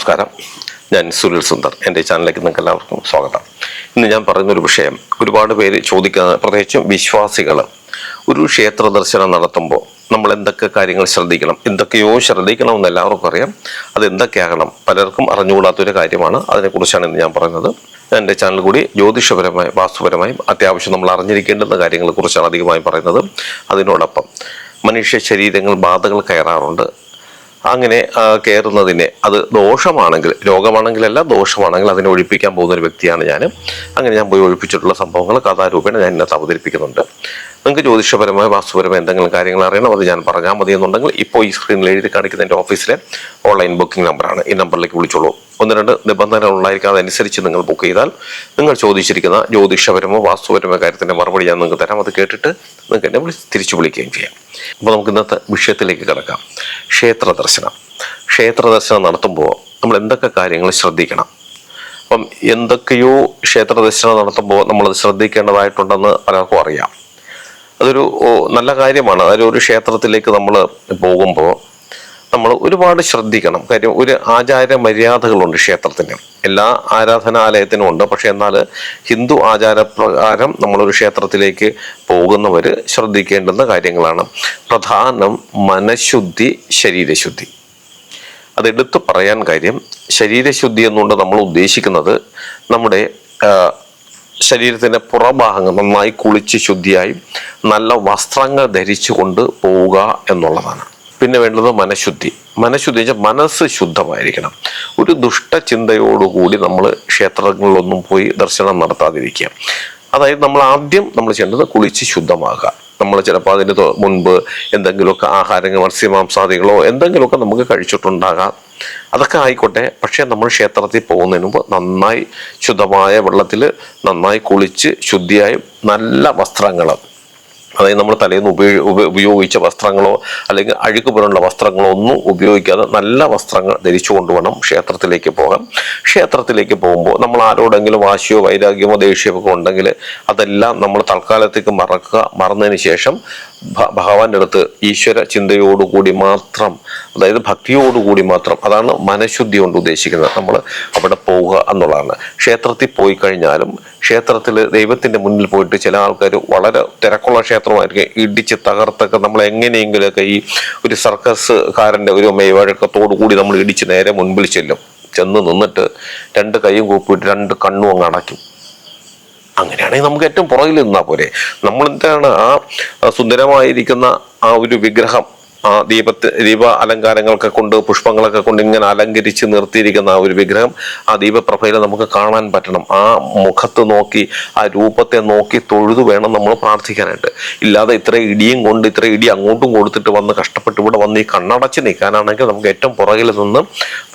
നമസ്കാരം. ഞാൻ സുനിൽ സുന്ദർ. എന്റെ ചാനലിലേക്ക് നിങ്ങൾക്ക് എല്ലാവർക്കും സ്വാഗതം. ഇന്ന് ഞാൻ പറയുന്നൊരു വിഷയം ഒരുപാട് പേര് ചോദിക്കുന്ന പ്രത്യേകിച്ചും വിശ്വാസികൾ ഒരു ക്ഷേത്ര ദർശനം നടത്തുമ്പോൾ നമ്മൾ എന്തൊക്കെ കാര്യങ്ങൾ ശ്രദ്ധിക്കണം എന്തൊക്കെയോ ശ്രദ്ധിക്കണം എന്ന് എല്ലാവർക്കും അറിയാം. അത് എന്തൊക്കെയാകണം പലർക്കും അറിഞ്ഞുകൂടാത്തൊരു കാര്യമാണ്. അതിനെക്കുറിച്ചാണ് ഇന്ന് ഞാൻ പറയുന്നത്. എന്റെ ചാനൽ കൂടി ജ്യോതിഷപരമായും വാസ്തുപരമായും അത്യാവശ്യം നമ്മൾ അറിഞ്ഞിരിക്കേണ്ടുന്ന കാര്യങ്ങളെക്കുറിച്ചാണ് അധികമായി പറയുന്നത്. അതിനോടൊപ്പം മനുഷ്യ ശരീരങ്ങൾ ബാധകൾ കയറാറുണ്ട്. അങ്ങനെ കയറുന്നതിനെ അത് ദോഷമാണെങ്കിൽ രോഗമാണെങ്കിലല്ല ദോഷമാണെങ്കിൽ അതിനെ ഒഴിപ്പിക്കാൻ പോകുന്ന ഒരു വ്യക്തിയാണ് ഞാൻ അങ്ങനെ ഞാൻ പോയി ഒഴിപ്പിച്ചിട്ടുള്ള സംഭവങ്ങൾ കഥാരൂപേണ ഞാൻ ഇന്നത്തെ അവതരിപ്പിക്കുന്നുണ്ട്. നിങ്ങൾക്ക് ജ്യോതിഷപരമായ വാസ്തുപരമായ എന്തെങ്കിലും കാര്യങ്ങൾ അറിയണം അത് ഞാൻ പറഞ്ഞാൽ മതി എന്നുണ്ടെങ്കിൽ ഇപ്പോൾ ഈ സ്ക്രീനിൽ എഴുതി കാണിക്കുന്ന എന്റെ ഓഫീസിലെ ഓൺലൈൻ ബുക്കിംഗ് നമ്പറാണ് ഈ നമ്പറിലേക്ക് വിളിച്ചോളൂ. ഒന്ന് രണ്ട് നിബന്ധനകൾ ഉണ്ടായിരിക്കും. അതനുസരിച്ച് നിങ്ങൾ ബുക്ക് ചെയ്താൽ നിങ്ങൾ ചോദിച്ചിരിക്കുന്ന ജ്യോതിഷപരമോ വാസ്തുപരമോ കാര്യത്തിന്റെ മറുപടി ഞാൻ നിങ്ങൾക്ക് തരാം. അത് കേട്ടിട്ട് നിങ്ങൾക്ക് എന്നെ വിളി തിരിച്ചു വിളിക്കുകയും ചെയ്യാം. അപ്പോൾ നമുക്ക് ഇന്നത്തെ വിഷയത്തിലേക്ക് കിടക്കാം. ക്ഷേത്ര ദർശനം. ക്ഷേത്ര ദർശനം നടത്തുമ്പോൾ നമ്മൾ എന്തൊക്കെ കാര്യങ്ങൾ ശ്രദ്ധിക്കണം? അപ്പം എന്തൊക്കെയോ ക്ഷേത്ര ദർശനം നടത്തുമ്പോൾ നമ്മളത് ശ്രദ്ധിക്കേണ്ടതായിട്ടുണ്ടെന്ന് പലർക്കും അറിയാം. അതൊരു നല്ല കാര്യമാണ്. അതായത് ഒരു ക്ഷേത്രത്തിലേക്ക് നമ്മൾ പോകുമ്പോൾ നമ്മൾ ഒരുപാട് ശ്രദ്ധിക്കണം. കാര്യം ഒരു ആചാര മര്യാദകളുണ്ട് ക്ഷേത്രത്തിന്. എല്ലാ ആരാധനാലയത്തിനും ഉണ്ട്. പക്ഷെ എന്നാൽ ഹിന്ദു ആചാരപ്രകാരം നമ്മളൊരു ക്ഷേത്രത്തിലേക്ക് പോകുന്നവർ ശ്രദ്ധിക്കേണ്ടുന്ന കാര്യങ്ങളാണ്. പ്രധാനം മനഃശുദ്ധി ശരീരശുദ്ധി. അതെടുത്ത് പറയാൻ കാര്യം ശരീരശുദ്ധി എന്നുകൊണ്ട് നമ്മൾ ഉദ്ദേശിക്കുന്നത് നമ്മുടെ ആ, ശരീരത്തിന്റെ പുറഭാഗങ്ങൾ നന്നായി കുളിച്ച് ശുദ്ധിയായി നല്ല വസ്ത്രങ്ങൾ ധരിച്ചുകൊണ്ട് പോവുക എന്നുള്ളതാണ്. പിന്നെ വേണ്ടത് മനഃശുദ്ധി. മനഃശുദ്ധി വെച്ചാൽ മനസ്സ് ശുദ്ധമായിരിക്കണം. ഒരു ദുഷ്ടചിന്തയോടുകൂടി നമ്മൾ ക്ഷേത്രങ്ങളിലൊന്നും പോയി ദർശനം നടത്താതിരിക്കുക. അതായത് നമ്മൾ ആദ്യം നമ്മൾ ചെയ്യേണ്ടത് കുളിച്ച് ശുദ്ധമാകുക. നമ്മൾ ചിലപ്പോൾ അതിന് മുൻപ് എന്തെങ്കിലുമൊക്കെ ആഹാരങ്ങൾ മത്സ്യമാംസാദികളോ എന്തെങ്കിലുമൊക്കെ നമുക്ക് കഴിച്ചിട്ടുണ്ടാകാം. അതൊക്കെ ആയിക്കോട്ടെ. പക്ഷേ നമ്മൾ ക്ഷേത്രത്തിൽ പോകുന്നതിന് മുമ്പ് നന്നായി ശുദ്ധമായ വെള്ളത്തിൽ നന്നായി കുളിച്ച് ശുദ്ധിയായി നല്ല വസ്ത്രങ്ങൾ അതായത് നമ്മൾ തലേന്ന് ഉപയോഗി ഉപ- ഉപയോഗിച്ച വസ്ത്രങ്ങളോ അല്ലെങ്കിൽ അഴുക്ക് പോലുള്ള വസ്ത്രങ്ങളോ ഒന്നും ഉപയോഗിക്കാതെ നല്ല വസ്ത്രങ്ങൾ ധരിച്ചു കൊണ്ടുവേണം ക്ഷേത്രത്തിലേക്ക് പോകാം ക്ഷേത്രത്തിലേക്ക് പോകുമ്പോൾ നമ്മൾ ആരോടെങ്കിലും വാശിയോ വൈരാഗ്യമോ ദേഷ്യമോ ഒക്കെ ഉണ്ടെങ്കിൽ അതെല്ലാം നമ്മൾ തൽക്കാലത്തേക്ക് മറക്കുക. മറന്നതിന് ശേഷം ഭഗവാന്റെ അടുത്ത് ഈശ്വര ചിന്തയോടുകൂടി മാത്രം അതായത് ഭക്തിയോടുകൂടി മാത്രം അതാണ് മനഃശുദ്ധി കൊണ്ട് ഉദ്ദേശിക്കുന്നത്. നമ്മൾ അവിടെ പോവുക എന്നുള്ളതാണ്. ക്ഷേത്രത്തിൽ പോയി കഴിഞ്ഞാലും ക്ഷേത്രത്തിൽ ദൈവത്തിന്റെ മുന്നിൽ പോയിട്ട് ചില ആൾക്കാർ വളരെ തിരക്കുള്ള ക്ഷേത്രമായിരിക്കും. ഇടിച്ച് തകർത്തൊക്കെ നമ്മൾ എങ്ങനെയെങ്കിലുമൊക്കെ ഈ ഒരു സർക്കസ്കാരന്റെ ഒരു മെയ്വഴക്കത്തോടു കൂടി നമ്മൾ ഇടിച്ച് നേരെ മുൻപിൽ ചെല്ലും. ചെന്ന് നിന്നിട്ട് രണ്ട് കൈയും കൂപ്പിയിട്ട് രണ്ട് കണ്ണും അങ്ങ് അടയ്ക്കും. അങ്ങനെയാണെങ്കിൽ നമുക്ക് ഏറ്റവും പുറകിൽ നിന്നാ പോരെ. ആ ആ സുന്ദരമായിരിക്കുന്ന ആ ഒരു വിഗ്രഹം ആ ദീപത്തെ ദീപ അലങ്കാരങ്ങളൊക്കെ കൊണ്ട് പുഷ്പങ്ങളൊക്കെ കൊണ്ട് ഇങ്ങനെ അലങ്കരിച്ച് നിർത്തിയിരിക്കുന്ന ആ ഒരു വിഗ്രഹം ആ ദീപപ്രഭയിൽ നമുക്ക് കാണാൻ പറ്റണം. ആ മുഖത്ത് നോക്കി ആ രൂപത്തെ നോക്കി തൊഴുതു വേണം നമ്മൾ പ്രാർത്ഥിക്കാനായിട്ട്. ഇല്ലാതെ ഇത്ര ഇടിയും കൊണ്ട് ഇത്ര ഇടി അങ്ങോട്ടും കൊടുത്തിട്ട് വന്ന് കഷ്ടപ്പെട്ട് ഇവിടെ വന്ന് ഈ കണ്ണടച്ച് നിൽക്കാനാണെങ്കിൽ നമുക്ക് ഏറ്റവും പുറകിൽ നിന്ന്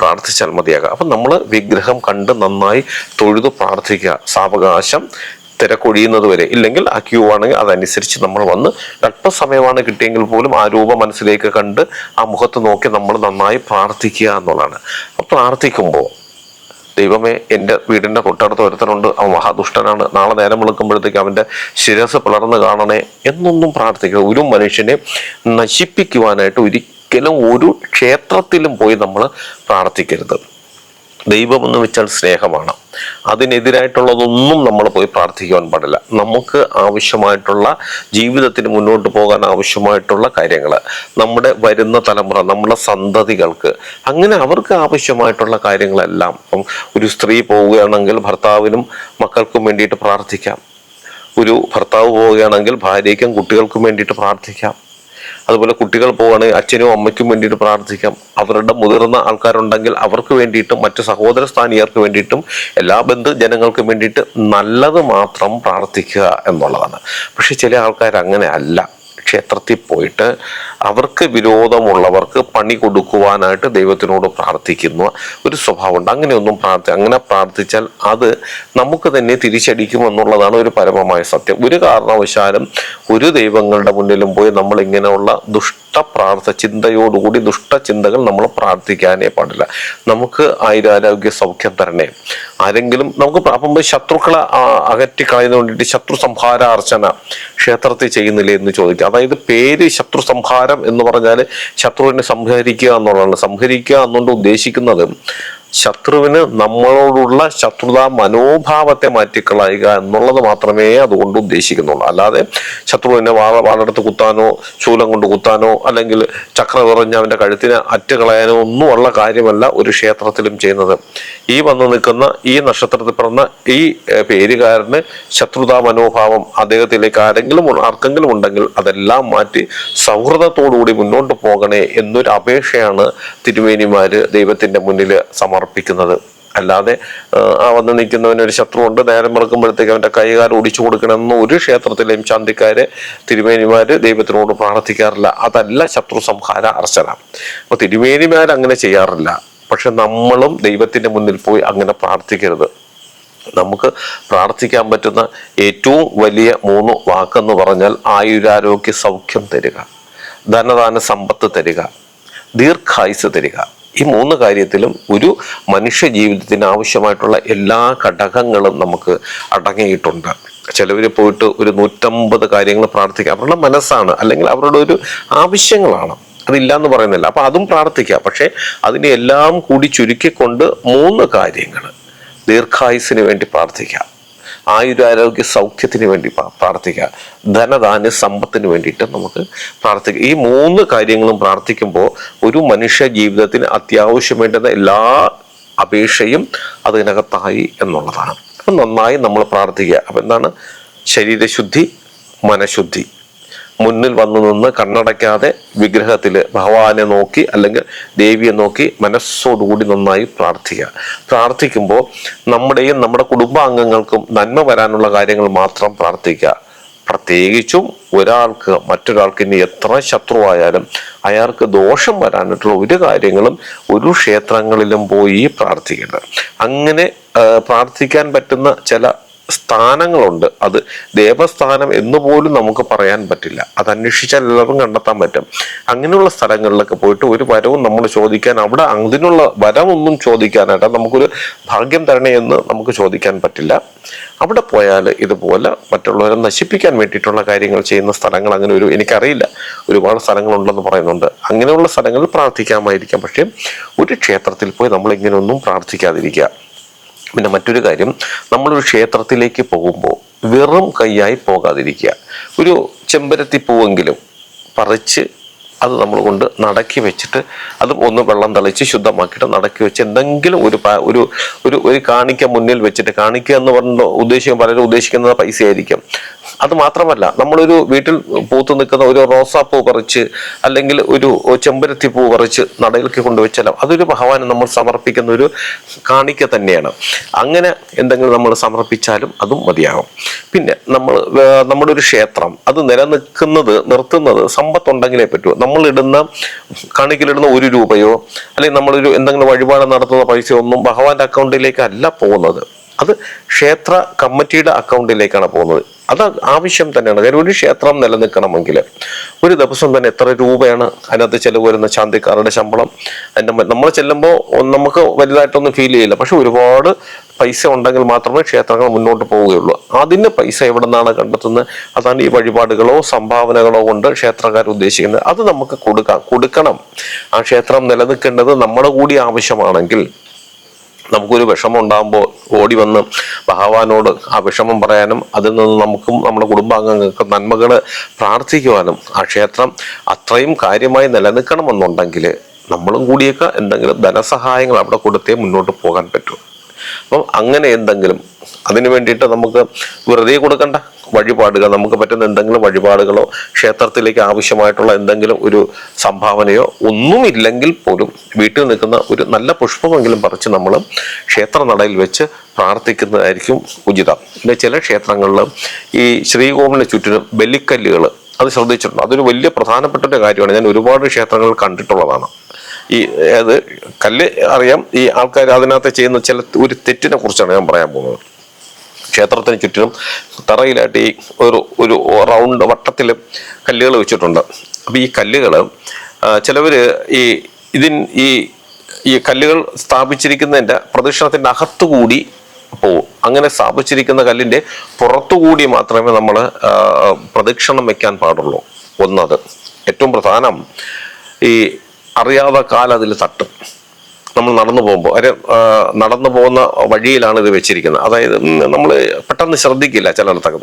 പ്രാർത്ഥിച്ചാൽ മതിയാകാം. അപ്പം നമ്മൾ വിഗ്രഹം കണ്ട് നന്നായി തൊഴുതു പ്രാർത്ഥിക്കുക. സാവകാശം തിരക്കൊഴിയുന്നത് വരെ. ഇല്ലെങ്കിൽ ആ ക്യൂ ആണെങ്കിൽ അതനുസരിച്ച് നമ്മൾ വന്ന് അല്പസമയമാണ് കിട്ടിയെങ്കിൽ പോലും ആ രൂപം മനസ്സിലേക്ക് കണ്ട് ആ മുഖത്ത് നോക്കി നമ്മൾ നന്നായി പ്രാർത്ഥിക്കുക എന്നുള്ളതാണ്. പ്രാർത്ഥിക്കുമ്പോൾ ദൈവമേ എന്റെ വീടിന്റെ തൊട്ടടുത്ത് ഒരുത്തനുണ്ട്. അവൻ മഹാദുഷ്ടനാണ്. നാളെ നേരം വിളിക്കുമ്പോഴത്തേക്ക് അവന്റെ ശിരസ് പിളർന്ന് കാണണേ എന്നൊന്നും പ്രാർത്ഥിക്കുക ഒരു മനുഷ്യനെ നശിപ്പിക്കുവാനായിട്ട് ഒരിക്കലും ഒരു ക്ഷേത്രത്തിലും പോയി നമ്മൾ പ്രാർത്ഥിക്കരുത്. ദൈവം എന്ന് വെച്ചാൽ സ്നേഹമാണ്. അതിനെതിരായിട്ടുള്ളതൊന്നും നമ്മൾ പോയി പ്രാർത്ഥിക്കുവാൻ പാടില്ല. നമുക്ക് ആവശ്യമായിട്ടുള്ള ജീവിതത്തിന് മുന്നോട്ട് പോകാൻ ആവശ്യമായിട്ടുള്ള കാര്യങ്ങൾ നമ്മുടെ വരുന്ന തലമുറ നമ്മുടെ സന്തതികൾക്ക് അങ്ങനെ അവർക്ക് ആവശ്യമായിട്ടുള്ള കാര്യങ്ങളെല്ലാം ഇപ്പം ഒരു സ്ത്രീ പോവുകയാണെങ്കിൽ ഭർത്താവിനും മക്കൾക്കും വേണ്ടിയിട്ട് പ്രാർത്ഥിക്കാം. ഒരു ഭർത്താവ് പോവുകയാണെങ്കിൽ ഭാര്യയ്ക്കും കുട്ടികൾക്കും വേണ്ടിയിട്ട് പ്രാർത്ഥിക്കാം. അതുപോലെ കുട്ടികൾ പോവുകയാണെങ്കിൽ അച്ഛനും അമ്മയ്ക്കും വേണ്ടിയിട്ട് പ്രാർത്ഥിക്കാം. അവരുടെ മുതിർന്ന ആൾക്കാരുണ്ടെങ്കിൽ അവർക്ക് വേണ്ടിയിട്ടും മറ്റ് സഹോദര സ്ഥാനീയർക്ക് വേണ്ടിയിട്ടും എല്ലാ ബന്ധു ജനങ്ങൾക്കും വേണ്ടിയിട്ട് നല്ലത് മാത്രം പ്രാർത്ഥിക്കുക എന്നുള്ളതാണ്. പക്ഷെ ചില ആൾക്കാർ അങ്ങനെ അല്ല. ക്ഷേത്രത്തിൽ പോയിട്ട് അവർക്ക് വിരോധമുള്ളവർക്ക് പണി കൊടുക്കുവാനായിട്ട് ദൈവത്തിനോട് പ്രാർത്ഥിക്കുന്ന ഒരു സ്വഭാവമുണ്ട്. അങ്ങനെയൊന്നും പ്രാർത്ഥി അങ്ങനെ പ്രാർത്ഥിച്ചാൽ അത് നമുക്ക് തന്നെ തിരിച്ചടിക്കുമെന്നുള്ളതാണ് ഒരു പരമമായ സത്യം. ഒരു കാരണവശാലും ഒരു ദൈവങ്ങളുടെ മുന്നിലും പോയി നമ്മൾ ഇങ്ങനെയുള്ള ദുഷ്ട പ്രാർത്ഥ ചിന്തയോടുകൂടി ദുഷ്ടചിന്തകൾ നമ്മൾ പ്രാർത്ഥിക്കാനേ പാടില്ല. നമുക്ക് ആയുരാരോഗ്യ സൗഖ്യം തരണേ. ആരെങ്കിലും നമുക്ക് അപ്പം ശത്രുക്കളെ അകറ്റിക്കളയുന്നതിന് വേണ്ടിയിട്ട് ശത്രു സംഹാര അർച്ചന ക്ഷേത്രത്തിൽ ചെയ്യുന്നില്ലേ എന്ന് ചോദിക്കുക. അതായത് പേര് ശത്രു സംഹാരം എന്ന് പറഞ്ഞാൽ ശത്രുവിനെ സംഹരിക്കുക എന്നുള്ളതാണ്. സംഹരിക്കുക എന്നുകൊണ്ട് ഉദ്ദേശിക്കുന്നത് ശത്രുവിന് നമ്മളോടുള്ള ശത്രുതാ മനോഭാവത്തെ മാറ്റിക്കളയുക എന്നുള്ളത് മാത്രമേ അതുകൊണ്ട് ഉദ്ദേശിക്കുന്നുള്ളൂ. അല്ലാതെ ശത്രുവിനെ വാള വാളെടുത്ത് കുത്താനോ ശൂലം കൊണ്ട് കുത്താനോ അല്ലെങ്കിൽ ചക്ര എറിഞ്ഞ് അവന്റെ കഴുത്തിന് അറ്റുകളയാനോ ഒന്നുമുള്ള കാര്യമല്ല ഒരു ക്ഷേത്രത്തിലും ചെയ്യുന്നത്. ഈ വന്നു നിൽക്കുന്ന ഈ നക്ഷത്രത്തിൽ പിറന്ന ഈ പേരുകാരന് ശത്രുതാ മനോഭാവം അദ്ദേഹത്തിലേക്ക് ആരെങ്കിലും ആർക്കെങ്കിലും ഉണ്ടെങ്കിൽ അതെല്ലാം മാറ്റി സൗഹൃദത്തോടുകൂടി മുന്നോട്ട് പോകണേ എന്നൊരു അപേക്ഷയാണ് തിരുമേനിമാര് ദൈവത്തിന്റെ മുന്നിൽ സമർപ്പിക്കുന്നത്. അല്ലാതെ ആ, വന്ന് നിൽക്കുന്നവന് ഒരു ശത്രുവുണ്ട്. നേരം മറക്കുമ്പോഴത്തേക്ക് അവന്റെ കൈകാലം ഒടിച്ചു കൊടുക്കണമെന്ന് ഒരു ക്ഷേത്രത്തിലെയും ചാന്തിക്കാര് തിരുമേനിമാർ ദൈവത്തിനോട് പ്രാർത്ഥിക്കാറില്ല. അതല്ല ശത്രു സംഹാര അർച്ചന. അപ്പൊ തിരുമേനിമാർ അങ്ങനെ ചെയ്യാറില്ല. പക്ഷെ നമ്മളും ദൈവത്തിന്റെ മുന്നിൽ പോയി അങ്ങനെ പ്രാർത്ഥിക്കരുത്. നമുക്ക് പ്രാർത്ഥിക്കാൻ പറ്റുന്ന ഏറ്റവും വലിയ മൂന്ന് വാക്കെന്ന് പറഞ്ഞാൽ ആയുരാരോഗ്യ സൗഖ്യം തരിക ധനദാന സമ്പത്ത് തരിക ദീർഘായുസ് തരിക. ഈ മൂന്ന് കാര്യത്തിലും ഒരു മനുഷ്യ ജീവിതത്തിന് ആവശ്യമായിട്ടുള്ള എല്ലാ ഘടകങ്ങളും നമുക്ക് അടങ്ങിയിട്ടുണ്ട്. ചിലവർ പോയിട്ട് ഒരു നൂറ്റമ്പത് കാര്യങ്ങൾ പ്രാർത്ഥിക്കാം അവരുടെ മനസ്സാണ് അല്ലെങ്കിൽ അവരുടെ ഒരു ആവശ്യങ്ങളാണ്. അതില്ല എന്ന് പറയുന്നില്ല. അപ്പൊ അതും പ്രാർത്ഥിക്കാം പക്ഷേ അതിനെ എല്ലാം കൂടി ചുരുക്കിക്കൊണ്ട് മൂന്ന് കാര്യങ്ങൾ. ദീർഘായുസിന് വേണ്ടി പ്രാർത്ഥിക്കാം ആയുരാരോഗ്യ സൗഖ്യത്തിന് വേണ്ടി പ്രാർത്ഥിക്കുക. ധനധാന്യ സമ്പത്തിന് വേണ്ടിയിട്ട് നമുക്ക് പ്രാർത്ഥിക്കുക. ഈ മൂന്ന് കാര്യങ്ങളും പ്രാർത്ഥിക്കുമ്പോൾ ഒരു മനുഷ്യ ജീവിതത്തിന് അത്യാവശ്യം വേണ്ടുന്ന എല്ലാ അപേക്ഷയും അതിനകത്തായി എന്നുള്ളതാണ്. അപ്പം നന്നായി നമ്മൾ പ്രാർത്ഥിക്കുക. അപ്പം എന്താണ്? ശരീരശുദ്ധി മനഃശുദ്ധി. മുന്നിൽ വന്നു നിന്ന് കണ്ണടയ്ക്കാതെ വിഗ്രഹത്തിൽ ഭഗവാനെ നോക്കി അല്ലെങ്കിൽ ദേവിയെ നോക്കി മനസ്സോടുകൂടി നന്നായി പ്രാർത്ഥിക്കുക. പ്രാർത്ഥിക്കുമ്പോൾ നമ്മുടെയും നമ്മുടെ കുടുംബാംഗങ്ങൾക്കും നന്മ വരാനുള്ള കാര്യങ്ങൾ മാത്രം പ്രാർത്ഥിക്കുക. പ്രത്യേകിച്ചും ഒരാൾക്ക് മറ്റൊരാൾക്ക് ഇനി എത്ര ശത്രുവായാലും അയാൾക്ക് ദോഷം വരാനായിട്ടുള്ള ഒരു കാര്യങ്ങളും ഒരു ക്ഷേത്രങ്ങളിലും പോയി പ്രാർത്ഥിക്കരുത് അങ്ങനെ പ്രാർത്ഥിക്കാൻ പറ്റുന്ന ചില സ്ഥാനങ്ങളുണ്ട്. അത് ദേവസ്ഥാനം എന്ന് പോലും നമുക്ക് പറയാൻ പറ്റില്ല. അത് അന്വേഷിച്ചാൽ എല്ലാവർക്കും കണ്ടെത്താൻ പറ്റും. അങ്ങനെയുള്ള സ്ഥലങ്ങളിലൊക്കെ പോയിട്ട് ഒരു വരവും നമ്മൾ ചോദിക്കാൻ അവിടെ അതിനുള്ള വരമൊന്നും ചോദിക്കാനായിട്ട് നമുക്കൊരു ഭാഗ്യം തരണേ എന്ന് നമുക്ക് ചോദിക്കാൻ പറ്റില്ല. അവിടെ പോയാൽ ഇതുപോലെ മറ്റുള്ളവരെ നശിപ്പിക്കാൻ വേണ്ടിയിട്ടുള്ള കാര്യങ്ങൾ ചെയ്യുന്ന സ്ഥലങ്ങൾ അങ്ങനെ ഒരു എനിക്കറിയില്ല. ഒരുപാട് സ്ഥലങ്ങളുണ്ടെന്ന് പറയുന്നുണ്ട്. അങ്ങനെയുള്ള സ്ഥലങ്ങളിൽ പ്രാർത്ഥിക്കാമായിരിക്കാം. പക്ഷേ ഒരു ക്ഷേത്രത്തിൽ പോയി നമ്മൾ ഇങ്ങനെയൊന്നും പ്രാർത്ഥിക്കാതിരിക്കുക. പിന്നെ മറ്റൊരു കാര്യം നമ്മളൊരു ക്ഷേത്രത്തിലേക്ക് പോകുമ്പോൾ വെറും കൈയായി പോകാതിരിക്കുക. ഒരു ചെമ്പരത്തി പൂവെങ്കിലും പറിച്ച് അത് നമ്മൾ കൊണ്ട് നടക്കി വെച്ചിട്ട് അത് ഒന്ന് വെള്ളം തളിച്ച് ശുദ്ധമാക്കിയിട്ട് നടക്കി വെച്ച് എന്തെങ്കിലും ഒരു ഒരു ഒരു ഒരു കാണിക്ക മുന്നിൽ വെച്ചിട്ട് കാണിക്കുക എന്ന് പറഞ്ഞ ഉദ്ദേശിക്കും പലരും ഉദ്ദേശിക്കുന്നത് പൈസ ആയിരിക്കും അത് മാത്രമല്ല നമ്മളൊരു വീട്ടിൽ പൂത്ത് നിൽക്കുന്ന ഒരു റോസാപ്പൂ പറിച്ച് അല്ലെങ്കിൽ ഒരു ചെമ്പരത്തി പൂ പറിച്ച് നടയിലേക്ക് കൊണ്ടുവച്ചാലോ അതൊരു ഭഗവാന് നമ്മൾ സമർപ്പിക്കുന്ന ഒരു കാണിക്ക തന്നെയാണ്. അങ്ങനെ എന്തെങ്കിലും നമ്മൾ സമർപ്പിച്ചാലും അതും മതിയാകും പിന്നെ നമ്മൾ നമ്മുടെ ഒരു ക്ഷേത്രം അത് നിലനിൽക്കുന്നത് നിർത്തുന്നത് സമ്പത്തുണ്ടെങ്കിലേ പറ്റൂ. നമ്മൾ ഇടുന്ന കാണിക്കലിടുന്ന ഒരു രൂപയോ അല്ലെങ്കിൽ നമ്മളൊരു എന്തെങ്കിലും വഴിപാട് നടത്തുന്ന പൈസയോ ഒന്നും ഭഗവാന്റെ അക്കൗണ്ടിലേക്ക് അല്ല പോകുന്നത്. അത് ക്ഷേത്ര കമ്മിറ്റിയുടെ അക്കൗണ്ടിലേക്കാണ് പോകുന്നത്. അത് ആവശ്യം തന്നെയാണ്. കാര്യം ഒരു ക്ഷേത്രം നിലനിൽക്കണമെങ്കിൽ ഒരു ദിവസം തന്നെ എത്ര രൂപയാണ് അതിനകത്ത് ചെലവ് വരുന്ന ശാന്തിക്കാരുടെ ശമ്പളം? അതിന്റെ നമ്മൾ ചെല്ലുമ്പോൾ നമുക്ക് വലുതായിട്ടൊന്നും ഫീൽ ചെയ്യില്ല. പക്ഷെ ഒരുപാട് പൈസ ഉണ്ടെങ്കിൽ മാത്രമേ ക്ഷേത്രങ്ങൾ മുന്നോട്ട് പോവുകയുള്ളൂ. അതിന് പൈസ എവിടെ നിന്നാണ് കണ്ടെത്തുന്നത്? അതാണ് ഈ വഴിപാടുകളോ സംഭാവനകളോ കൊണ്ട് ക്ഷേത്രക്കാർ ഉദ്ദേശിക്കുന്നത്. അത് നമുക്ക് കൊടുക്കാം. കൊടുക്കണം. ആ ക്ഷേത്രം നിലനിൽക്കേണ്ടത് നമ്മുടെ കൂടി ആവശ്യമാണെങ്കിൽ നമുക്കൊരു വിഷമം ഉണ്ടാകുമ്പോൾ ഓടി വന്ന് ഭഗവാനോട് ആ വിഷമം പറയാനും അതിൽ നിന്ന് നമുക്കും നമ്മുടെ കുടുംബാംഗങ്ങൾക്ക് നന്മകൾ പ്രാർത്ഥിക്കുവാനും ആ ക്ഷേത്രം അത്രയും കാര്യമായി നിലനിൽക്കണമെന്നുണ്ടെങ്കിൽ നമ്മളും കൂടിയൊക്കെ എന്തെങ്കിലും ധനസഹായങ്ങൾ അവിടെ കൊടുത്തേ മുന്നോട്ട് പോകാൻ പറ്റൂ. അപ്പം അങ്ങനെ എന്തെങ്കിലും അതിനു വേണ്ടിയിട്ട് നമുക്ക് വെറുതെ കൊടുക്കണ്ട. വഴിപാടുകൾ നമുക്ക് പറ്റുന്ന എന്തെങ്കിലും വഴിപാടുകളോ ക്ഷേത്രത്തിലേക്ക് ആവശ്യമായിട്ടുള്ള എന്തെങ്കിലും ഒരു സംഭാവനയോ ഒന്നുമില്ലെങ്കിൽ പോലും വീട്ടിൽ നിൽക്കുന്ന ഒരു നല്ല പുഷ്പമെങ്കിലും പറിച്ച് നമ്മൾ ക്ഷേത്ര നടയിൽ വെച്ച് പ്രാർത്ഥിക്കുന്നതായിരിക്കും ഉചിതം. പിന്നെ ചില ക്ഷേത്രങ്ങളിൽ ഈ ശ്രീകോവിലിന് ചുറ്റിനും ബലിക്കല്ലുകൾ അത് ശ്രദ്ധിച്ചിട്ടുണ്ട്. അതൊരു വലിയ പ്രധാനപ്പെട്ട ഒരു കാര്യമാണ്. ഞാൻ ഒരുപാട് ക്ഷേത്രങ്ങൾ കണ്ടിട്ടുള്ളതാണ്. ഈ അത് കല്ല് അറിയാം ഈ ആൾക്കാർ അതിനകത്ത് ചെയ്യുന്ന ചില ഒരു തെറ്റിനെ കുറിച്ചാണ് ഞാൻ പറയാൻ പോകുന്നത്. ക്ഷേത്രത്തിന് ചുറ്റിനും തറയിലായിട്ട് ഈ ഒരു ഒരു റൗണ്ട് വട്ടത്തിൽ കല്ലുകൾ വെച്ചിട്ടുണ്ട്. അപ്പോൾ ഈ കല്ലുകൾ ചിലവർ ഈ ഇതിൻ ഈ ഈ കല്ലുകൾ സ്ഥാപിച്ചിരിക്കുന്നതിന്റെ പ്രദക്ഷിണത്തിന്റെ അകത്തുകൂടി പോവും. അങ്ങനെ സ്ഥാപിച്ചിരിക്കുന്ന കല്ലിന്റെ പുറത്തുകൂടി മാത്രമേ നമ്മൾ പ്രദക്ഷിണം വയ്ക്കാൻ പാടുള്ളൂ. ഒന്നത്. ഏറ്റവും പ്രധാനം ഈ അറിയാതെ കാൽ അതിൽ തട്ടും. നമ്മൾ നടന്നു പോകുമ്പോൾ. അരെ നടന്നു പോകുന്ന വഴിയിലാണ് ഇത് വെച്ചിരിക്കുന്നത്. അതായത് നമ്മൾ പെട്ടെന്ന് ശ്രദ്ധിക്കില്ല ചിലയിടത്തൊക്കെ.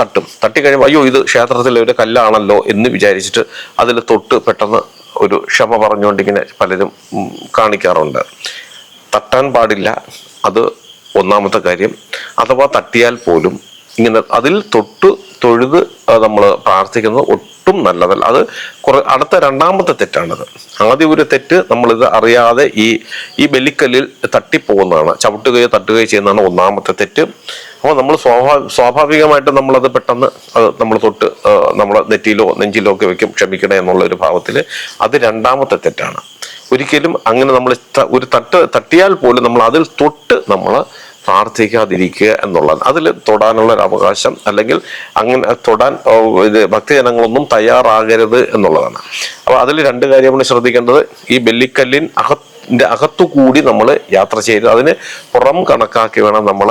തട്ടും. തട്ടിക്കഴിയുമ്പോൾ അയ്യോ ഇത് ക്ഷേത്രത്തിലെ ഒരു കല്ലാണല്ലോ എന്ന് വിചാരിച്ചിട്ട് അതിൽ തൊട്ട് പെട്ടെന്ന് ഒരു ക്ഷമ പറഞ്ഞുകൊണ്ടിങ്ങനെ പലരും കാണിക്കാറുണ്ട്. തട്ടാൻ പാടില്ല. അത് ഒന്നാമത്തെ കാര്യം. അഥവാ തട്ടിയാൽ പോലും ഇങ്ങനെ അതിൽ തൊട്ട് തൊഴുത് നമ്മൾ പ്രാർത്ഥിക്കുന്നത് ഒട്ടും നല്ലതല്ല. അത് കുറെ അടുത്ത രണ്ടാമത്തെ തെറ്റാണത്. ആദ്യ ഒരു തെറ്റ് നമ്മളിത് അറിയാതെ ഈ ഈ ബലിക്കല്ലിൽ തട്ടിപ്പോകുന്നതാണ്. ചവിട്ടുകയോ തട്ടുകയോ ചെയ്യുന്നതാണ് ഒന്നാമത്തെ തെറ്റ്. അപ്പോൾ നമ്മൾ സ്വാഭാ സ്വാഭാവികമായിട്ട് നമ്മളത് പെട്ടെന്ന് അത് നമ്മൾ തൊട്ട് നമ്മൾ നെറ്റിയിലോ നെഞ്ചിലോ ഒക്കെ വെക്കും ക്ഷമിക്കണേ എന്നുള്ള ഒരു ഭാവത്തിൽ അത് രണ്ടാമത്തെ തെറ്റാണ്. ഒരിക്കലും അങ്ങനെ നമ്മൾ ഒരു തട്ട് തട്ടിയാൽ പോലും നമ്മൾ അതിൽ തൊട്ട് നമ്മൾ പ്രാർത്ഥിക്കാതിരിക്കുക എന്നുള്ളത്. അതിൽ തൊടാനുള്ള ഒരു അവകാശം അല്ലെങ്കിൽ അങ്ങനെ തൊടാൻ ഇത് ഭക്തജനങ്ങളൊന്നും തയ്യാറാകരുത് എന്നുള്ളതാണ്. അപ്പൊ അതിൽ രണ്ട് കാര്യമാണ് ശ്രദ്ധിക്കേണ്ടത്. ഈ ബെല്ലിക്കല്ലിൻ അകത്തിന്റെ അകത്തു കൂടി നമ്മൾ യാത്ര ചെയ്ത് അതിന് പുറം കണക്കാക്കി വേണം നമ്മൾ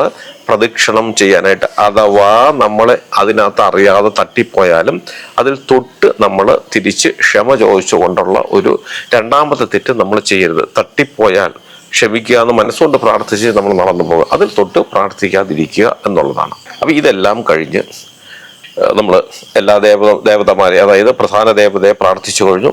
പ്രദക്ഷിണം ചെയ്യാനായിട്ട്. അഥവാ നമ്മൾ അതിനകത്ത് അറിയാതെ തട്ടിപ്പോയാലും അതിൽ തൊട്ട് നമ്മൾ തിരിച്ച് ക്ഷമ ചോദിച്ചുകൊണ്ടുള്ള ഒരു രണ്ടാമത്തെ തെറ്റ് നമ്മൾ ചെയ്യരുത്. തട്ടിപ്പോയാൽ ക്ഷമിക്കുക എന്ന് മനസ്സുകൊണ്ട് പ്രാർത്ഥിച്ച് നമ്മൾ നടന്നു പോകുക. അതിൽ തൊട്ട് പ്രാർത്ഥിക്കാതിരിക്കുക എന്നുള്ളതാണ്. അപ്പോൾ ഇതെല്ലാം കഴിഞ്ഞ് നമ്മൾ എല്ലാ ദേവ ദേവതമാരെ അതായത് പ്രധാന ദേവതയെ പ്രാർത്ഥിച്ചു കഴിഞ്ഞു.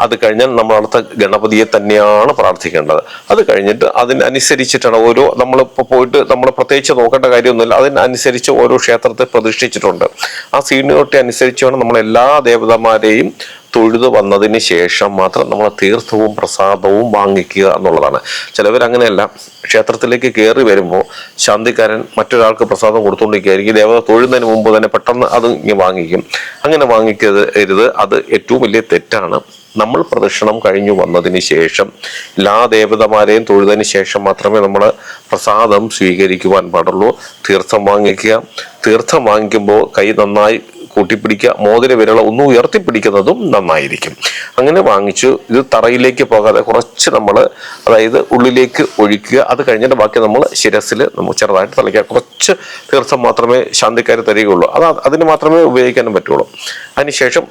അത് കഴിഞ്ഞാൽ നമ്മൾ അടുത്ത ഗണപതിയെ തന്നെയാണ് പ്രാർത്ഥിക്കേണ്ടത്. അത് കഴിഞ്ഞിട്ട് അതിനനുസരിച്ചിട്ടാണ് ഓരോ നമ്മളിപ്പോൾ പോയിട്ട് നമ്മൾ പ്രത്യേകിച്ച് നോക്കേണ്ട കാര്യമൊന്നുമില്ല. അതിനനുസരിച്ച് ഓരോ ക്ഷേത്രത്തെ പ്രതിഷ്ഠിച്ചിട്ടുണ്ട്. ആ സീനിയോറിറ്റി അനുസരിച്ച് വേണം നമ്മൾ എല്ലാ ദേവതമാരെയും തൊഴുതു വന്നതിന് ശേഷം മാത്രം നമ്മൾ തീർത്ഥവും പ്രസാദവും വാങ്ങിക്കുക എന്നുള്ളതാണ്. ചിലവർ അങ്ങനെയല്ല. ക്ഷേത്രത്തിലേക്ക് കയറി വരുമ്പോൾ ശാന്തിക്കാരൻ മറ്റൊരാൾക്ക് പ്രസാദം കൊടുത്തുകൊണ്ടിരിക്കുകയായിരിക്കും ദേവത തൊഴുന്നതിന് മുമ്പ് തന്നെ പെട്ടെന്ന് അത് വാങ്ങിക്കും. അങ്ങനെ വാങ്ങിക്കരുത്. അത് ഏറ്റവും വലിയ തെറ്റാണ്. നമ്മൾ പ്രദക്ഷിണം കഴിഞ്ഞു വന്നതിന് ശേഷം എല്ലാ ദേവതമാരെയും തൊഴുതതിന് ശേഷം മാത്രമേ നമ്മൾ പ്രസാദം സ്വീകരിക്കുവാൻ പാടുള്ളൂ. തീർത്ഥം വാങ്ങിക്കുക. തീർത്ഥം വാങ്ങിക്കുമ്പോൾ കൈ നന്നായി കൂട്ടിപ്പിടിക്കുക. മോതിര വിരള ഒന്ന് ഉയർത്തിപ്പിടിക്കുന്നതും നന്നായിരിക്കും. അങ്ങനെ വാങ്ങിച്ചു. ഇത് തറയിലേക്ക് പോകാതെ കുറച്ച് നമ്മൾ അതായത് ഉള്ളിലേക്ക് ഒഴിക്കുക. അത് കഴിഞ്ഞിട്ട് ബാക്കി നമ്മൾ ശിരസിൽ നമ്മൾ ചെറുതായിട്ട് തളിക്കുക. കുറച്ച് തീർത്ഥം മാത്രമേ ശാന്തിക്കാർ തരികയുള്ളൂ. അത് അതിന് മാത്രമേ ഉപയോഗിക്കാനും പറ്റുള്ളൂ. അതിനുശേഷം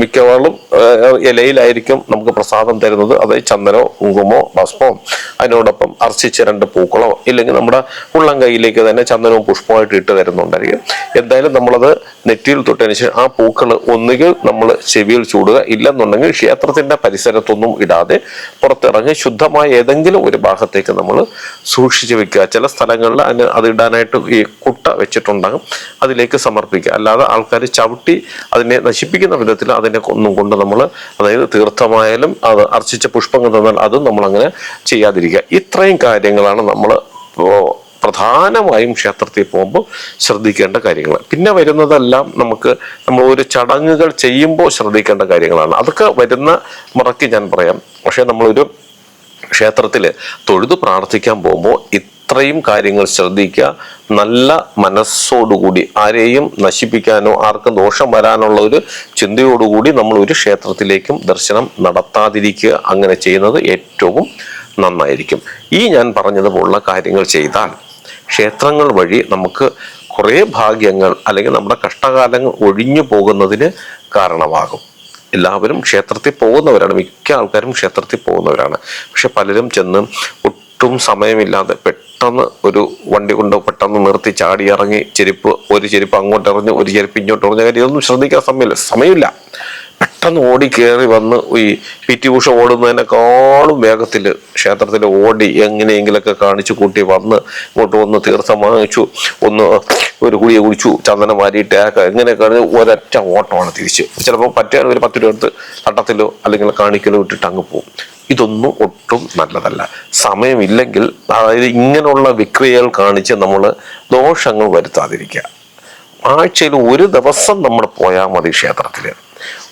മിക്കവാറും ഇലയിലായിരിക്കും നമുക്ക് പ്രസാദം തരുന്നത്. അത് ചന്ദനോ കുങ്കുമോ ഭസ്മോ. അതിനോടൊപ്പം അർച്ചിച്ച രണ്ട് പൂക്കളോ ഇല്ലെങ്കിൽ നമ്മുടെ ഉള്ളം കൈയിലേക്ക് തന്നെ ചന്ദനവും പുഷ്പമായിട്ട് ഇട്ട് തരുന്നുണ്ടായിരിക്കും. എന്തായാലും നമ്മളത് നെറ്റിയിൽ തൊട്ടതിന് ശേഷം ആ പൂക്കൾ ഒന്നുകിൽ നമ്മൾ ചെവിയിൽ ചൂടുക ഇല്ലെന്നുണ്ടെങ്കിൽ ക്ഷേത്രത്തിന്റെ പരിസരത്തൊന്നും ഇടാതെ പുറത്തിറങ്ങി ശുദ്ധമായ ഏതെങ്കിലും ഒരു ഭാഗത്തേക്ക് നമ്മൾ സൂക്ഷിച്ചു വെക്കുക. ചില സ്ഥലങ്ങളിൽ അതിന് അത് ഇടാനായിട്ട് ഈ കുട്ട വെച്ചിട്ടുണ്ടാകും. അതിലേക്ക് സമർപ്പിക്കുക. അല്ലാതെ ആൾക്കാർ ചവിട്ടി അതിനെ നശിപ്പിക്കുന്ന വിധത്തിൽ അതിനെ ഒന്നും കൊണ്ട് നമ്മൾ അതായത് തീർത്ഥമായാലും അത് അർച്ചിച്ച പുഷ്പങ്ങൾ തന്നാൽ അതും നമ്മൾ അങ്ങനെ ചെയ്യാതിരിക്കുക. ഇത്രയും കാര്യങ്ങളാണ് നമ്മൾ പ്രധാനമായും ക്ഷേത്രത്തിൽ പോകുമ്പോൾ ശ്രദ്ധിക്കേണ്ട കാര്യങ്ങൾ പിന്നെ വരുന്നതെല്ലാം നമുക്ക് നമ്മൾ ഒരു ചടങ്ങുകൾ ചെയ്യുമ്പോൾ ശ്രദ്ധിക്കേണ്ട കാര്യങ്ങളാണ്. അതൊക്കെ വരുന്ന മുറയ്ക്ക് ഞാൻ പറയാം. പക്ഷേ നമ്മളൊരു ക്ഷേത്രത്തിൽ തൊഴുതു പ്രാർത്ഥിക്കാൻ പോകുമ്പോൾ ഇത്രയും കാര്യങ്ങൾ ശ്രദ്ധിക്കുക. നല്ല മനസ്സോടുകൂടി ആരെയും നശിപ്പിക്കാനോ ആർക്കും ദോഷം വരാനുള്ള ഒരു ചിന്തയോടുകൂടി നമ്മൾ ഒരു ക്ഷേത്രത്തിലേക്കും ദർശനം നടത്താതിരിക്കുക. അങ്ങനെ ചെയ്യുന്നത് ഏറ്റവും നന്നായിരിക്കും. ഈ ഞാൻ പറഞ്ഞതുപോലുള്ള കാര്യങ്ങൾ ചെയ്താൽ ക്ഷേത്രങ്ങൾ വഴി നമുക്ക് കുറേ ഭാഗ്യങ്ങൾ അല്ലെങ്കിൽ നമ്മുടെ കഷ്ടകാലങ്ങൾ ഒഴിഞ്ഞു പോകുന്നതിന് കാരണമാകും. എല്ലാവരും ക്ഷേത്രത്തിൽ പോകുന്നവരാണ്. മിക്ക ആൾക്കാരും ക്ഷേത്രത്തിൽ പോകുന്നവരാണ്. പക്ഷെ പലരും ചെന്ന് ഒട്ടും സമയമില്ലാതെ പെട്ടെന്ന് ഒരു വണ്ടി കൊണ്ട് പെട്ടെന്ന് നിർത്തി ചാടി ഇറങ്ങി ചെരുപ്പ് ഒരു ചെരുപ്പ് അങ്ങോട്ട് എറിഞ്ഞ് ഒരു ചെരുപ്പ് ഇങ്ങോട്ട് എറിഞ്ഞ കാര്യം ഇതൊന്നും ശ്രദ്ധിക്കാൻ സമയമില്ല. സമയമില്ല. പെട്ടെന്ന് ഓടി കയറി വന്ന് ഈ പി ടി ഉഷ ഓടുന്നതിനേക്കാളും വേഗത്തിൽ ക്ഷേത്രത്തിൽ ഓടി എങ്ങനെയെങ്കിലൊക്കെ കാണിച്ചു കൂട്ടി വന്ന് ഇങ്ങോട്ട് വന്ന് തീർത്ഥം വാങ്ങിച്ചു. ഒന്ന് ഒരു കുടിയെ കുടിച്ചു ചന്ദനം വാരിയിട്ട് ആ എങ്ങനെ കഴിഞ്ഞ് ഒരൊറ്റ ഓട്ടമാണ് തിരിച്ച്. ചിലപ്പോൾ പറ്റിയാൽ ഒരു പത്ത് രൂപ എടുത്ത് തട്ടത്തിലോ അല്ലെങ്കിൽ കാണിക്കലോ ഇട്ടിട്ട് അങ്ങ് പോകും. ഇതൊന്നും ഒട്ടും നല്ലതല്ല. സമയമില്ലെങ്കിൽ അതായത് ഇങ്ങനെയുള്ള വിക്രിയകൾ കാണിച്ച് നമ്മൾ ദോഷങ്ങൾ വരുത്താതിരിക്കുക. ആഴ്ചയിൽ ഒരു ദിവസം നമ്മൾ പോയാൽ മതി ക്ഷേത്രത്തിൽ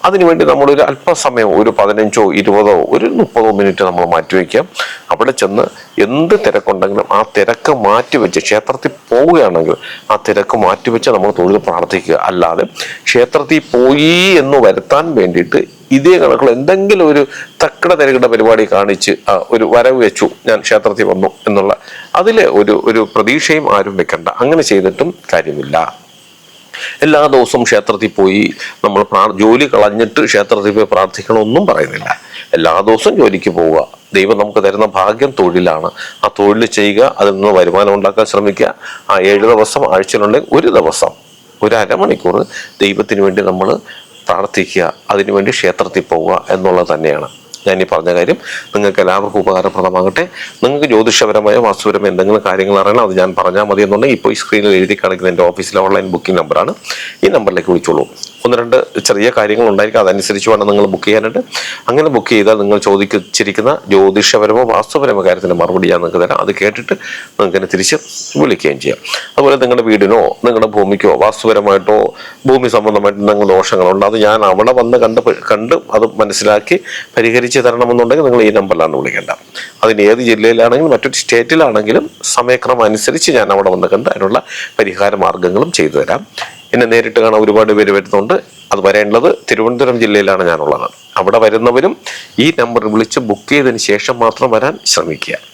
അതിനുവേണ്ടി നമ്മളൊരു അല്പസമയം ഒരു പതിനഞ്ചോ ഇരുപതോ ഒരു മുപ്പതോ മിനിറ്റ് നമ്മൾ മാറ്റിവെക്കാം അവിടെ ചെന്ന് എന്ത് തിരക്കുണ്ടെങ്കിലും ആ തിരക്ക് മാറ്റിവെച്ച് ക്ഷേത്രത്തിൽ പോവുകയാണെങ്കിൽ ആ തിരക്ക് മാറ്റിവെച്ച് നമ്മൾ തൊഴുത് പ്രാർത്ഥിക്കുക. അല്ലാതെ ക്ഷേത്രത്തിൽ പോയി എന്ന് വരുത്താൻ വേണ്ടിയിട്ട് ഇതേ കണക്കുള്ള എന്തെങ്കിലും ഒരു തക്കട തിരക്കിട്ട പരിപാടി കാണിച്ച് ഒരു വരവ് വെച്ചു ഞാൻ ക്ഷേത്രത്തിൽ വന്നു എന്നുള്ള അതിൽ ഒരു ഒരു പ്രതീക്ഷയും ആരും വെക്കണ്ട. അങ്ങനെ ചെയ്തിട്ടും കാര്യമില്ല. എല്ലാ ദിവസവും ക്ഷേത്രത്തിൽ പോയി നമ്മൾ ജോലി കളഞ്ഞിട്ട് ക്ഷേത്രത്തിൽ പോയി പ്രാർത്ഥിക്കണമെന്നും പറയുന്നില്ല. എല്ലാ ദിവസവും ജോലിക്ക് പോവുക. ദൈവം നമുക്ക് തരുന്ന ഭാഗ്യം തൊഴിലാണ്. ആ തൊഴിൽ ചെയ്യുക അതിൽ നിന്ന് വരുമാനം ഉണ്ടാക്കാൻ ശ്രമിക്കുക. ആ ഏഴ് ദിവസം ആഴ്ചയിലുണ്ടെങ്കിൽ ഒരു ദിവസം ഒരു അരമണിക്കൂർ ദൈവത്തിന് വേണ്ടി നമ്മൾ പ്രാർത്ഥിക്കുക അതിനുവേണ്ടി ക്ഷേത്രത്തിൽ പോവുക എന്നുള്ളത് തന്നെയാണ്. ഞാൻ ഈ പറഞ്ഞ കാര്യം നിങ്ങൾക്ക് എല്ലാവർക്കും ഉപകാരപ്രദമാകട്ടെ. നിങ്ങൾക്ക് ജ്യോതിഷപരമായ വാസ്തുപരമായ എന്തെങ്കിലും കാര്യങ്ങൾ അറിയണം അത് ഞാൻ പറഞ്ഞാൽ മതി എന്നുണ്ടെങ്കിൽ ഇപ്പോൾ ഈ സ്ക്രീനിൽ എഴുതി കാണിക്കുന്ന എന്റെ ഓഫീസിലെ ഓൺലൈൻ ബുക്കിംഗ് നമ്പറാണ് ഈ നമ്പറിലേക്ക് വിളിച്ചോളൂ. ഒന്ന് രണ്ട് ചെറിയ കാര്യങ്ങൾ ഉണ്ടായിരിക്കും അതനുസരിച്ച് വേണം നിങ്ങൾ ബുക്ക് ചെയ്യാനായിട്ട്. അങ്ങനെ ബുക്ക് ചെയ്താൽ നിങ്ങൾ ചോദിച്ചിരിക്കുന്ന ജ്യോതിഷപരമോ വാസ്തുപരമോ കാര്യത്തിന് മറുപടി ഞാൻ നിങ്ങൾക്ക് തരാം. അത് കേട്ടിട്ട് നിങ്ങൾക്ക് എന്നെ തിരിച്ച് വിളിക്കുകയും ചെയ്യാം. അതുപോലെ നിങ്ങളുടെ വീടിനോ നിങ്ങളുടെ ഭൂമിക്കോ വാസ്തുപരമായിട്ടോ ഭൂമി സംബന്ധമായിട്ടോ എന്തെങ്കിലും ദോഷങ്ങളുണ്ട്? അത് ഞാൻ അവിടെ വന്ന് കണ്ട് കണ്ട് അത് മനസ്സിലാക്കി പരിഹരിച്ച് തരണമെന്നുണ്ടെങ്കിൽ നിങ്ങൾ ഈ നമ്പറിലാണ് വിളിക്കേണ്ട അതിന് ഏത് ജില്ലയിലാണെങ്കിലും മറ്റൊരു സ്റ്റേറ്റിലാണെങ്കിലും സമയക്രമം അനുസരിച്ച് ഞാൻ അവിടെ വന്ന് കണ്ട് അതിനുള്ള പരിഹാര മാർഗങ്ങളും ചെയ്തു തരാം. എന്നെ നേരിട്ട് കാണാൻ ഒരുപാട് പേര് വരുന്നുണ്ട്. അത് വരേണ്ടത് തിരുവനന്തപുരം ജില്ലയിലാണ് ഞാനുള്ളത്. അവിടെ വരുന്നവരും ഈ നമ്പർ വിളിച്ച് ബുക്ക് ചെയ്തതിന് ശേഷം മാത്രം വരാൻ ശ്രമിക്കുക.